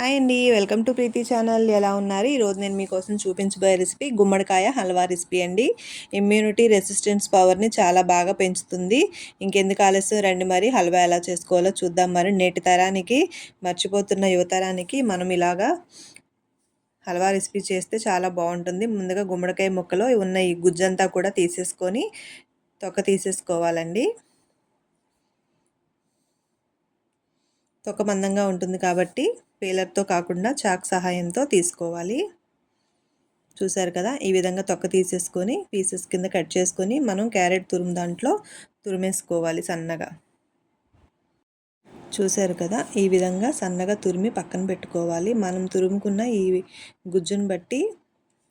Hi అండి welcome to Preethi channel. ఎలా ఉన్నారు? ఈరోజు నేను మీకోసం చూపించబోయే రెసిపీ గుమ్మడికాయ హల్వా రెసిపీ అండి. ఇమ్యూనిటీ రెసిస్టెన్స్ పవర్ని చాలా బాగా పెంచుతుంది. ఇంకెందుకు ఆలస్యం? రండి మరి హల్వా ఎలా చేసుకోవాలో చూద్దాం మరి. నేటి తరానికి మర్చిపోతున్న యువతరానికి మనం ఇలాగా హల్వా రెసిపీ చేస్తే చాలా బాగుంటుంది. ముందుగా గుమ్మడికాయ ముక్కలో ఉన్న ఈ గుజ్జంతా కూడా తీసేసుకొని తొక్క తీసేసుకోవాలండి. తొక్క మందంగా ఉంటుంది కాబట్టి పేలర్తో కాకుండా చాక్ సహాయంతో తీసుకోవాలి. చూసారు కదా? ఈ విధంగా తొక్క తీసేసుకొని పీసెస్ కింద కట్ చేసుకొని మనం క్యారెట్ తురుము దాంట్లో తురిమేసుకోవాలి సన్నగా. చూసారు కదా? ఈ విధంగా సన్నగా తురిమి పక్కన పెట్టుకోవాలి. మనం తురుముకున్న ఈ గుజ్జును బట్టి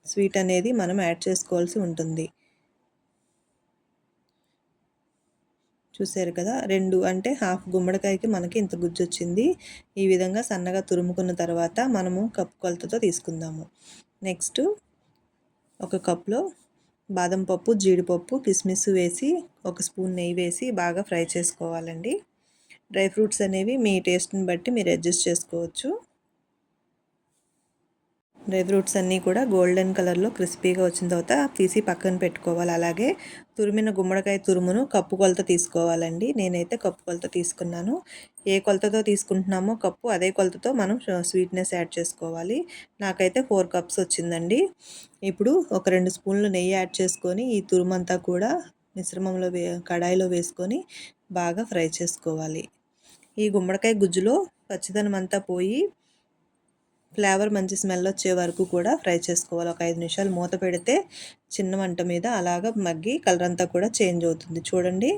స్వీట్ అనేది మనం యాడ్ చేసుకోవాల్సి ఉంటుంది. చూసారు కదా! రెండు అంటే హాఫ్ గుమ్మడికాయకి మనకి ఇంత గుజ్జు వచ్చింది ఈ విధంగా సన్నగా తురుముకున్న తర్వాత మనము కప్పు కొలతతో తీసుకుందాము. నెక్స్ట్ ఒక కప్లో బాదం పప్పు జీడిపప్పు కిస్మిస్ వేసి ఒక స్పూన్ నెయ్యి వేసి బాగా ఫ్రై చేసుకోవాలండి. డ్రై ఫ్రూట్స్ అనేవి మీ టేస్ట్ని బట్టి మీరు అడ్జస్ట్ చేసుకోవచ్చు. డ్రై ఫ్రూట్స్ అన్నీ కూడా గోల్డెన్ కలర్లో క్రిస్పీగా వచ్చిన తర్వాత తీసి పక్కన పెట్టుకోవాలి. అలాగే తురిమిన గుమ్మడికాయ తురుమును కప్పు కొలత తీసుకోవాలండి. నేనైతే కప్పు కొలత తీసుకున్నాను. ఏ కొలతతో తీసుకుంటున్నామో కప్పు అదే కొలతతో మనం స్వీట్నెస్ యాడ్ చేసుకోవాలి. నాకైతే ఫోర్ కప్స్ వచ్చిందండి. ఇప్పుడు ఒక రెండు స్పూన్లు నెయ్యి యాడ్ చేసుకొని ఈ తురుమంతా కూడా మిశ్రమంలో వే కడాయిలో వేసుకొని బాగా ఫ్రై చేసుకోవాలి. ఈ గుమ్మడికాయ గుజ్జులో పచ్చిదనం అంతా పోయి ఫ్లేవర్ మంచి స్మెల్ వచ్చే వరకు కూడా ఫ్రై చేసుకోవాలి. ఒక ఐదు నిమిషాలు మూత పెడితే చిన్న వంట మీద అలాగ మగ్గి కలర్ అంతా కూడా చేంజ్ అవుతుంది. చూడండి.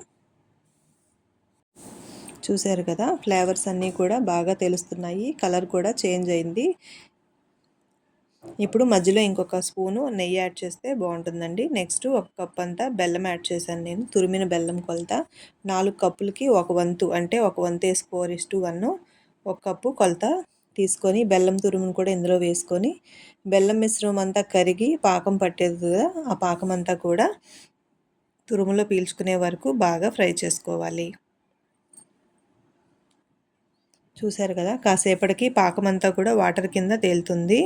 చూసారు కదా? ఫ్లేవర్స్ అన్నీ కూడా బాగా తెలుస్తున్నాయి. కలర్ కూడా చేంజ్ అయింది. ఇప్పుడు మధ్యలో ఇంకొక స్పూను నెయ్యి యాడ్ చేస్తే బాగుంటుందండి. నెక్స్ట్ ఒక కప్ అంతా బెల్లం యాడ్ చేశాను నేను. తురిమిన బెల్లం కొలత. నాలుగు కప్పులకి ఒక వంతు అంటే ఒక వంతు వేసి ఫోర్ ఇస్ వన్. ఒక కప్పు కొలత. తీసుకొని బెల్లం తురుమును కూడా ఇందులో వేసుకొని బెల్లం మిశ్రమం అంతా కరిగి పాకం పట్టేది కదా ఆ పాకం అంతా కూడా తురుములో పీల్చుకునే వరకు బాగా ఫ్రై చేసుకోవాలి. చూశారు కదా కాసేపటికి పాకం అంతా కూడా వాటర్ కింద తేలుతుంది.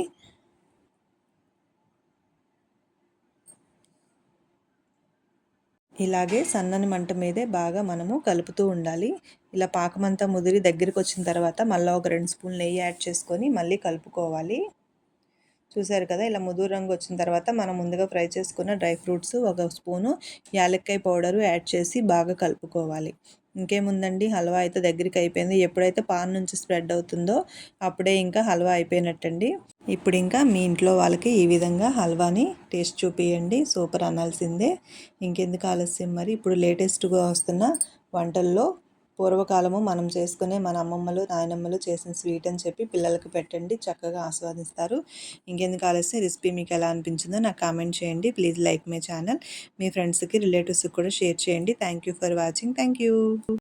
ఇలాగే సన్నని మంట మీదే బాగా మనము కలుపుతూ ఉండాలి. ఇలా పాకమంతా ముదిరి దగ్గరికి వచ్చిన తర్వాత మళ్ళీ ఒక రెండు స్పూన్లు నెయ్యి యాడ్ చేసుకొని మళ్ళీ కలుపుకోవాలి. చూసారు కదా ఇలా ముదురు రంగు వచ్చిన తర్వాత మనం ముందుగా ఫ్రై చేసుకున్న డ్రై ఫ్రూట్స్ ఒక స్పూను యాలక్కాయ పౌడరు యాడ్ చేసి బాగా కలుపుకోవాలి. ఇంకేముందండి? హల్వా అయితే దగ్గరికి అయిపోయింది. ఎప్పుడైతే పాన్ నుంచి స్ప్రెడ్ అవుతుందో అప్పుడే ఇంకా హల్వా అయిపోయినట్టండి. ఇప్పుడు ఇంకా మీ ఇంట్లో వాళ్ళకి ఈ విధంగా హల్వాని టేస్ట్ చూపియండి. సూపర్ అనాల్సిందే. ఇంకెందుకు ఆలస్యం మరి? ఇప్పుడు లేటెస్ట్గా వస్తున్న వంటల్లో పూర్వకాలము మనం చేసుకునే మన అమ్మమ్మలు నాయనమ్మలు చేసిన స్వీట్ అని చెప్పి పిల్లలకు పెట్టండి చక్కగా ఆస్వాదిస్తారు. ఇంకెందుకు ఆలస్యం? రెసిపీ మీకు ఎలా అనిపించిందో నాకు కామెంట్ చేయండి. Please like my channel. మీ ఫ్రెండ్స్కి రిలేటివ్స్కి కూడా షేర్ చేయండి. Thank you for watching. Thank you.